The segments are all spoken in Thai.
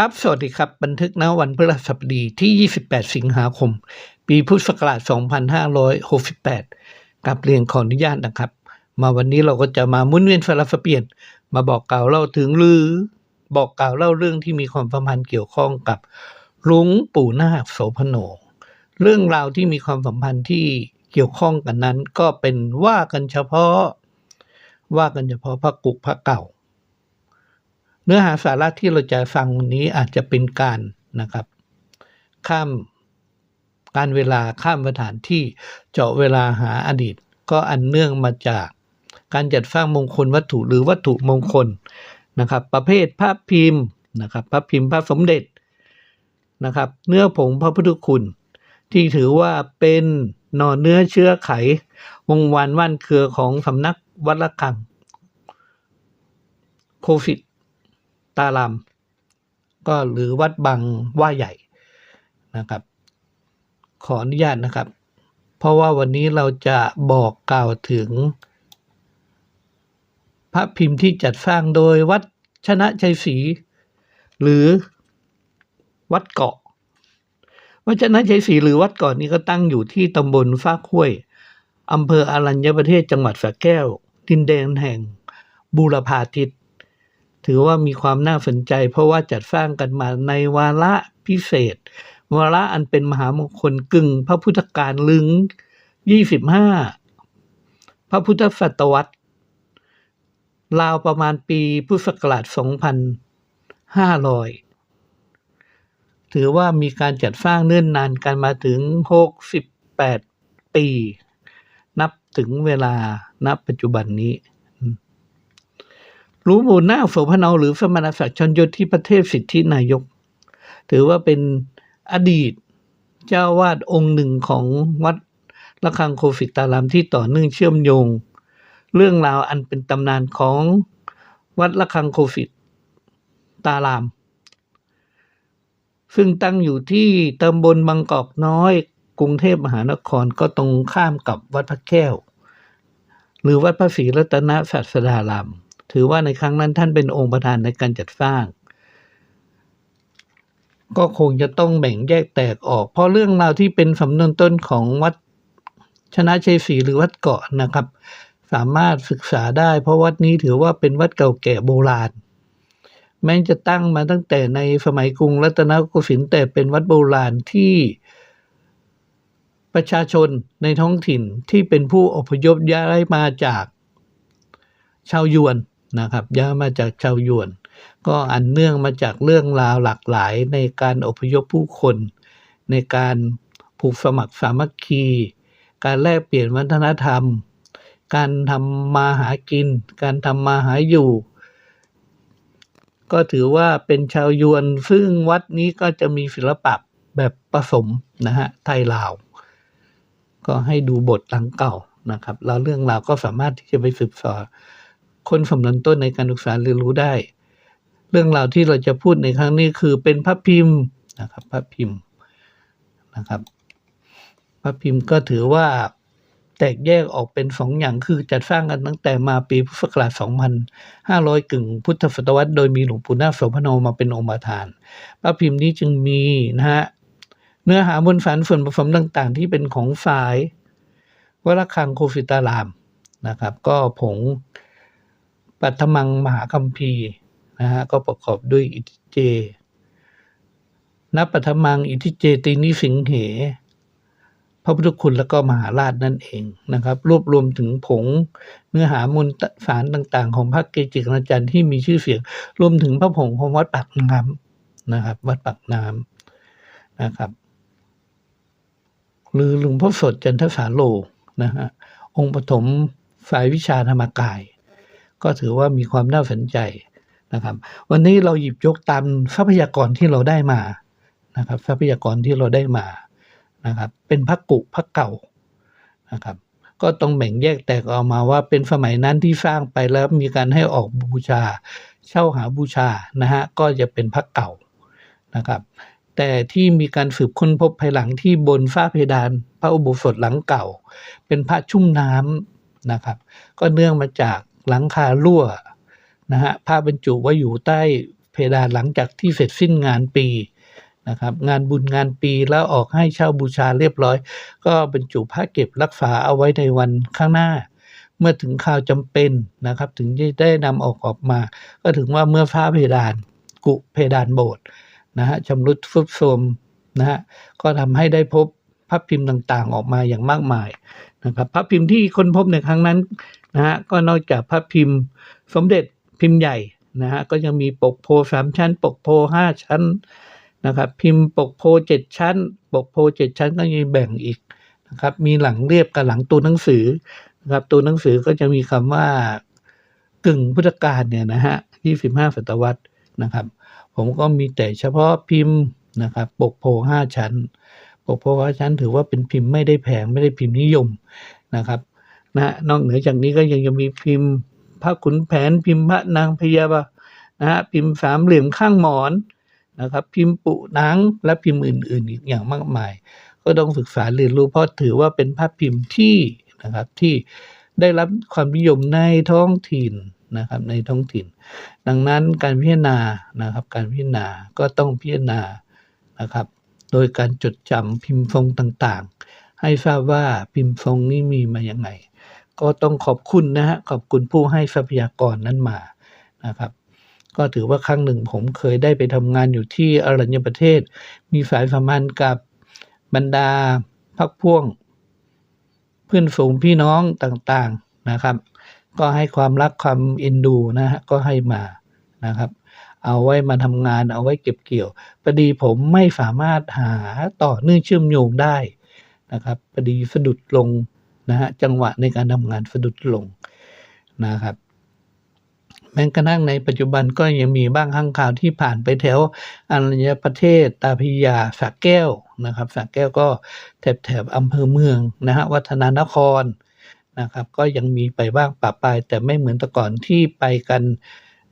ครับ สวัสดีครับ บันทึกณวันพฤหัสบดีที่ 28 สิงหาคม ปีพุทธศักราช 2568 กับเรียนขออนุญาตนะครับ มาวันนี้เราก็จะมามุ่นเวียนสลับสับเปลี่ยน มาบอกกล่าวเล่าถึงหรือ บอกกล่าวเล่าเรื่องที่มีความสัมพันธ์เกี่ยวข้องกับลุงปู่นาคโสพโนเรื่องราวที่มีความสัมพันธ์ที่เกี่ยวข้องกันนั้น ก็เป็นว่ากันเฉพาะ ว่ากันเฉพาะพระกุกพระเก่า เนื้อหาสาระที่เราจะฟังวันนี้อาจจะเป็นการนะครับ ข้ามการเวลาข้ามสถานที่เจาะเวลาหาอดีต ก็อันเนื่องมาจากการจัดสร้างมงคลวัตถุหรือวัตถุมงคลนะครับ ประเภทพระพิมพ์นะครับพระพิมพ์พระสมเด็จนะครับ เนื้อผงพระพุทธคุณ ที่ถือว่าเป็นหน่อเนื้อเชื้อไข วงวานว่านเครือของสำนักวัดละคัง โคฟิด ตาราม ก็หรือวัดบางว่าใหญ่นะครับ ขออนุญาตนะครับ เพราะว่าวันนี้เราจะบอกกล่าวถึง พระพิมพ์ที่จัดสร้างโดยวัดชนะชัยศรีหรือวัดเกาะวัดชนะชัยศรีหรือวัดเกาะนี้ก็ตั้งอยู่ที่ตำบลฟ้ากห้วยอำเภออารัญญประเทศจังหวัดสระแก้ว ดินแดนแห่งบูรพาทิต ถือว่ามีความน่าสนใจ เพราะว่าจัดสร้างกันมาในวาระพิเศษ วาระอันเป็นมหามงคลกึ่ง พระพุทธการลึงยี่สิบห้าพระพุทธศตวรรษราวประมาณปีพุทธศักราชสองพันห้าร้อยถือว่ามีการจัดสร้างเนิ่นนานกันมาถึงหกสิบแปดปี นับถึงเวลานับปัจจุบันนี้ รู้มู่นาคโสพเนาหรือสมณศักดิ์ชนยศที่ประเทศสิทธินายก ถือว่าเป็นอดีตเจ้าวาดองค์หนึ่งของวัดระฆังโคฟิตตารามที่ต่อเนื่องเชื่อมโยง เรื่องราวอันเป็นตำนานของวัดระฆังโคฟิตตาราม ซึ่งตั้งอยู่ที่ตำบลบางกอกน้อย กรุงเทพมหานครก็ตรงข้ามกับวัดพระแก้ว หรือวัดพระศรีรัตนศาสดาราม ถือว่าในครั้งนั้นท่านเป็นองค์ประธานในการจัดสร้าง ก็คงจะต้องแบ่งแยกแตกออก เพราะเรื่องราวที่เป็นสำนวนต้นของวัดชนะชัยศรีหรือวัดเกาะนะครับ สามารถศึกษาได้ เพราะวัดนี้ถือว่าเป็นวัดเก่าแก่โบราณ แม้จะตั้งมาตั้งแต่ในสมัยกรุงรัตนโกสินทร์แต่เป็นวัดโบราณที่ประชาชนในท้องถิ่นที่เป็นผู้อพยพย้ายมาจากชาวยวน นะครับย้ามาจากชาวยวน ก็อันเนื่องมาจากเรื่องราวหลากหลายในการอพยพผู้คน ในการผูกสมัครสามัคคี การแลกเปลี่ยนวัฒนธรรม การทำมาหากิน การทำมาหาอยู่ ก็ถือว่าเป็นชาวยวน ซึ่งวัดนี้ก็จะมีศิลปะแบบผสมนะฮะไทยลาว ก็ให้ดูบทหลังเก่านะครับ แล้วเรื่องราวก็สามารถที่จะไปสืบสอ คนสำนันต้นในการศึกษาเรียนรู้ได้ เรื่องราวที่เราจะพูดในครั้งนี้คือเป็นพระพิมพ์นะครับพระพิมพ์นะครับพระพิมพ์ก็ถือว่าแตกแยกออกเป็นสองอย่างคือจัดสร้างกันตั้งแต่มาปีพุทธศักราช 2500 กึ่งพุทธศตวรรษโดยมีหลวงปู่นาคโสพโนมาเป็นองค์ประธาน พระพิมพ์นี้จึงมีนะฮะเนื้อหาบนฝันส่วนผสมต่างๆ ที่เป็นของฝ่ายวัดระฆังโคฟิตารามนะครับ ก็ผง ปัทมังมหาคัมภีร์นะฮะก็ประกอบด้วยอิทิเจนับปัทมังอิทิเจตินิสิงเห พระพุทธคุณแล้วก็มหาราชนั่นเองนะครับ รวบรวมถึงผงเนื้อหามวลสารต่างๆ ของพระเกจิคณาจารย์ที่มีชื่อเสียง รวมถึงพระผงของวัดปากน้ำนะครับ วัดปากน้ำนะครับ หรือหลวงพ่อสดจันทสาโลนะฮะองค์ปฐมฝ่ายวิชาธรรมกาย ก็ถือว่ามีความน่าสนใจนะครับ วันนี้เราหยิบยกตามทรัพยากรที่เราได้มานะครับ ทรัพยากรที่เราได้มานะครับ เป็นพระกุพระเก่านะครับ ก็ต้องแบ่งแยกแตกออกมาว่าเป็นสมัยนั้นที่สร้างไปแล้วมีการให้ออกบูชา เช่าหาบูชานะฮะก็จะเป็นพระเก่านะครับแต่ที่มีการสืบค้นพบภายหลังที่บนฝ้าเพดาน พระอุโบสถหลังเก่า เป็นพระชุ่มน้ำนะครับ ก็เนื่องมาจาก หลังคารั่วนะฮะผ้าบรรจุไว้อยู่ใต้เพดานหลังจากที่เสร็จสิ้นงานปีนะครับงานบุญงานปีแล้วออกให้เช่าบูชาเรียบร้อย ก็บรรจุพระเก็บรักษาเอาไว้ในวันข้างหน้า เมื่อถึงข่าวจำเป็นนะครับ ถึงจะได้นำออกออกมา ก็ถึงว่าเมื่อฟ้าเพดานกุเพดานโบสถ์นะฮะชำรุดฟุบโทรมนะฮะก็ทำให้ได้พบพระพิมพ์ต่างๆ ออกมาอย่างมากมายนะครับพระพิมพ์ที่ค้นพบในครั้งนั้น นะฮะก็นอกจากพระพิมพ์สมเด็จพิมพ์ใหญ่นะฮะก็ยังมีปกโพสามชั้น ปกโพห้าชั้นนะครับพิมพ์ปกโพเจ็ดชั้น ปกโพเจ็ดชั้นก็ยังแบ่งอีกนะครับมีหลังเรียบกับหลังตัวหนังสือนะครับตัวหนังสือก็จะมีคำว่ากึ่งพุทธกาลเนี่ยนะฮะยี่สิบห้าศตวรรษนะครับ ผมก็มีแต่เฉพาะพิมพ์นะครับปกโพห้าชั้น ปกโพห้าชั้นถือว่าเป็นพิมพ์ไม่ได้แพงไม่ได้พิมพ์นิยมนะครับ นะนอกเหนือจากนี้ก็ยังจะมีพิมพ์พระขุนแผนพิมพ์พระนางพญาบานะฮะพิมพ์สามเหลี่ยมข้างหมอนนะครับ พิมพ์ปุนังและพิมพ์อื่นๆอีกอย่างมากมาย ก็ต้องศึกษาเรียนรู้เพราะถือว่าเป็นภาพพิมพ์ที่นะครับที่ได้รับความนิยมในท้องถิ่นนะครับในท้องถิ่น ดังนั้นการพิจารณานะครับการพิจารณาก็ต้องพิจารณานะครับ โดยการจดจำพิมพ์ทรงต่างๆ ให้ทราบว่าพิมพ์ทรงนี้มีมาอย่างไง ก็ต้องขอบคุณนะฮะขอบคุณผู้ให้ทรัพยากรนั้นมานะครับ ก็ถือว่าครั้งหนึ่งผมเคยได้ไปทำงานอยู่ที่อรัญญประเทศ มีสายสัมพันธ์กับบรรดาพักพ่วง เพื่อนฝูงพี่น้องต่างๆนะครับ ก็ให้ความรักความเอ็นดูนะฮะก็ให้มานะครับ เอาไว้มาทำงานเอาไว้เก็บเกี่ยวพอดีผมไม่สามารถหาต่อเนื่องเชื่อมโยงได้นะครับพอดีสะดุดลง นะฮะจังหวะในการทำงานสะดุดลงนะครับแม้กระทั่งในปัจจุบันก็ยังมีบ้างข้างข่าวที่ผ่านไปแถวอัญญประเทศตาพิยาสระแก้วนะครับสระแก้วก็แถบแถบอำเภอเมืองนะฮะวัฒนานครนะครับก็ยังมีไปบ้างปะปายแต่ไม่เหมือนแต่ก่อนที่ไปกัน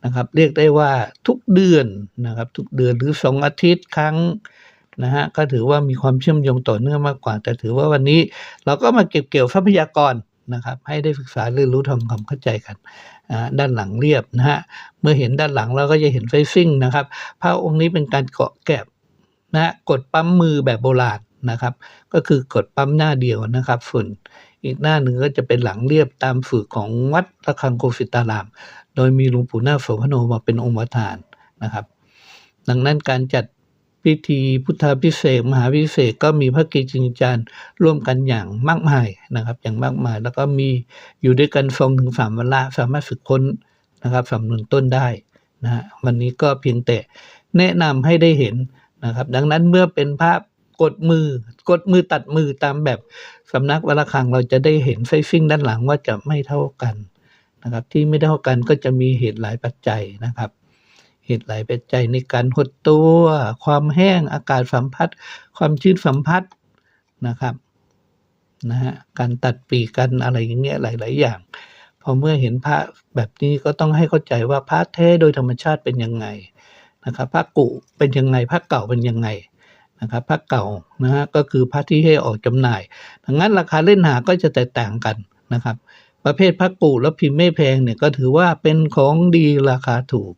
นะครับ เรียกได้ว่าทุกเดือนนะครับ ทุกเดือนหรือสองอาทิตย์ครั้ง นะฮะก็ถือว่ามีความเชื่อมโยงต่อเนื่องมากกว่า แต่ถือว่าวันนี้เราก็มาเก็บเกี่ยวทรัพยากรนะครับให้ได้ศึกษาเรียนรู้ทำความเข้าใจกันด้านหลังเรียบนะฮะเมื่อเห็นด้านหลังเราก็จะเห็นไฟซิ่งนะครับพระองค์นี้เป็นการเกาะแกะนะฮะกดปั๊มมือแบบโบราณนะครับ ก็คือกดปั๊มหน้าเดียวนะครับฝุ่นอีกหน้าหนึ่งก็จะเป็นหลังเรียบตามฝึกของวัดระฆังโกสิตาราม โดยมีหลวงปู่น้าโสพโนมาเป็นองค์ประธานนะครับ ดังนั้นการจัด พิธีพุทธพิเศษมหาพิเศษก็มีพระเกจิจารย์ร่วมกันอย่างมากมายนะครับ อย่างมากมาย แล้วก็มีอยู่ด้วยกันทรงถึงสามวันละสามารถฝึกค้นนะครับสำนวนต้นได้นะฮะวันนี้ก็เพียงแต่แนะนำให้ได้เห็นนะครับ ดังนั้นเมื่อเป็นภาพกดมือกดมือตัดมือตามแบบสำนักวัดระฆังเราจะได้เห็นไฟซิ่งด้านหลังว่าจะไม่เท่ากันนะครับ ที่ไม่เท่ากันก็จะมีเหตุหลายปัจจัยนะครับ เหตุหลายปัจจัยในการหดตัว ความแห้งอากาศสัมผัส ความชื้นสัมผัสนะครับนะฮะการตัดปีกันอะไรอย่างเงี้ยหลาย ๆ อย่าง พอเมื่อเห็นพระแบบนี้ก็ต้องให้เข้าใจว่าพระแท้โดยธรรมชาติเป็นยังไงนะครับพระกุเป็นยังไงพระเก่าเป็นยังไงนะครับพระเก่านะฮะก็คือพระที่ให้ออกจำหน่ายดังนั้นราคาเล่นหาก็จะแตกต่างกันนะครับ ประเภทพระกุแล้วพิมพ์ไม่แพงเนี่ยก็ถือว่าเป็นของดีราคาถูก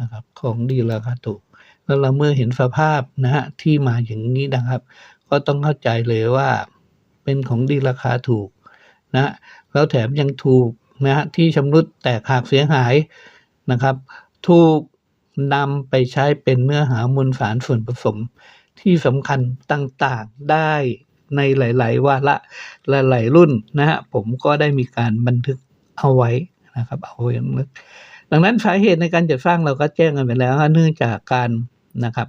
นะครับของดีราคาถูกแล้วเราเมื่อเห็นสภาพนะฮะที่มาอย่างนี้นะครับ ก็ต้องเข้าใจเลยว่าเป็นของดีราคาถูกนะแล้วแถมยังถูกนะฮะที่ชำรุดแตกหักเสียหายนะครับ ถูกนำไปใช้เป็นเนื้อหามวลสารส่วนผสม ที่สำคัญต่างๆได้ในหลาย ๆ วาระหลาย ๆ รุ่นนะฮะผมก็ได้มีการบันทึกเอาไว้นะครับ เอาไว้นึก ดังนั้นสาเหตุในการจัดสร้างเราก็แจ้งกันไปแล้วเนื่องจากการนะครับ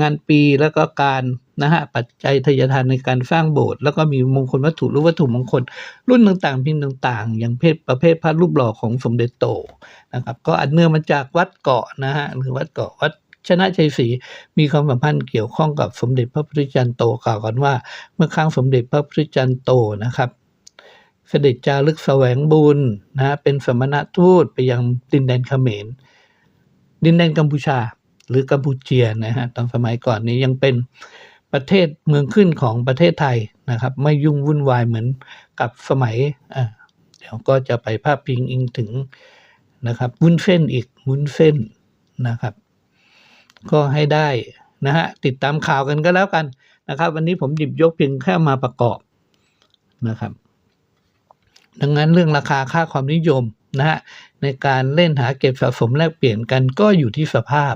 งานปีแล้วก็การนะฮะปัจจัยทายทานในการสร้างโบสถ์แล้วก็มีมงคลวัตถุหรือวัตถุมงคล รุ่นต่างๆพิมพ์ต่างๆ อย่างเพศประเภทพระรูปหล่อของสมเด็จโตนะครับ ก็อันเนื่องมาจากวัดเกาะนะฮะหรือวัดเกาะวัดชนะชัยศรีมีความสัมพันธ์เกี่ยวข้องกับสมเด็จพระพุทธจารย์โตกล่าวกันว่า เมื่อครั้งสมเด็จพระพุทธจารย์โตนะครับ เสด็จจารึกแสวงบุญนะฮะเป็นสมณทูตไปยังดินแดนเขมร ดินแดนกัมพูชาหรือกัมพูเชียนะฮะตอนสมัยก่อนนี้ยังเป็นประเทศเมืองขึ้นของประเทศไทยนะครับ ไม่ยุ่งวุ่นวายเหมือนกับสมัยอ่าเดี๋ยวก็จะไปภาพพิงอิงถึงนะครับ วุ้นเส้นอีกวุ้นเส้นนะครับ ก็ให้ได้นะฮะติดตามข่าวกันก็แล้วกันนะครับ วันนี้ผมหยิบยกเพียงแค่มาประกอบนะครับ ดังนั้นเรื่องราคาค่าความนิยมนะฮะในการเล่นหาเก็บสะสมแลกเปลี่ยนกันก็อยู่ที่สภาพ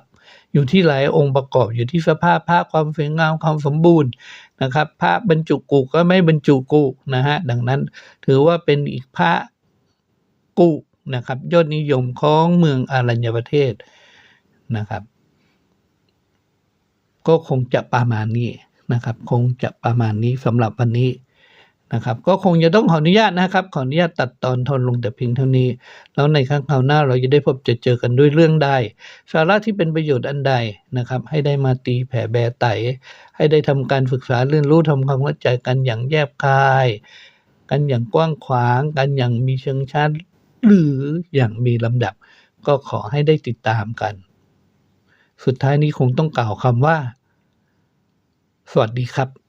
อยู่ที่หลายองค์ประกอบอยู่ที่สภาพภาพความสวยงามความสมบูรณ์นะครับพระบรรจุกุก็ไม่บรรจุกุนะฮะดังนั้นถือว่าเป็นอีกพระกุนะครับยอดนิยมของเมืองอารัญญประเทศนะครับ ก็คงจะประมาณนี้นะครับ คงจะประมาณนี้สำหรับวันนี้ นะครับ ก็คงจะต้องขออนุญาตนะครับ ขออนุญาตตัดตอนทนลงแต่เพียงเท่านี้ แล้วในครั้งคราวหน้าเราจะได้พบจอเจอกันด้วยเรื่องใดสาระที่เป็นประโยชน์อันใดนะครับ ให้ได้มาตีแผ่แบไตให้ได้ทำการศึกษาเรียนรู้ทำความเข้าใจกันอย่างแยบคาย กันอย่างกว้างขวาง กันอย่างมีเชิงชัดหรืออย่างมีลำดับ ก็ขอให้ได้ติดตามกัน สุดท้ายนี้คงต้องกล่าวคำว่า สวัสดีครับ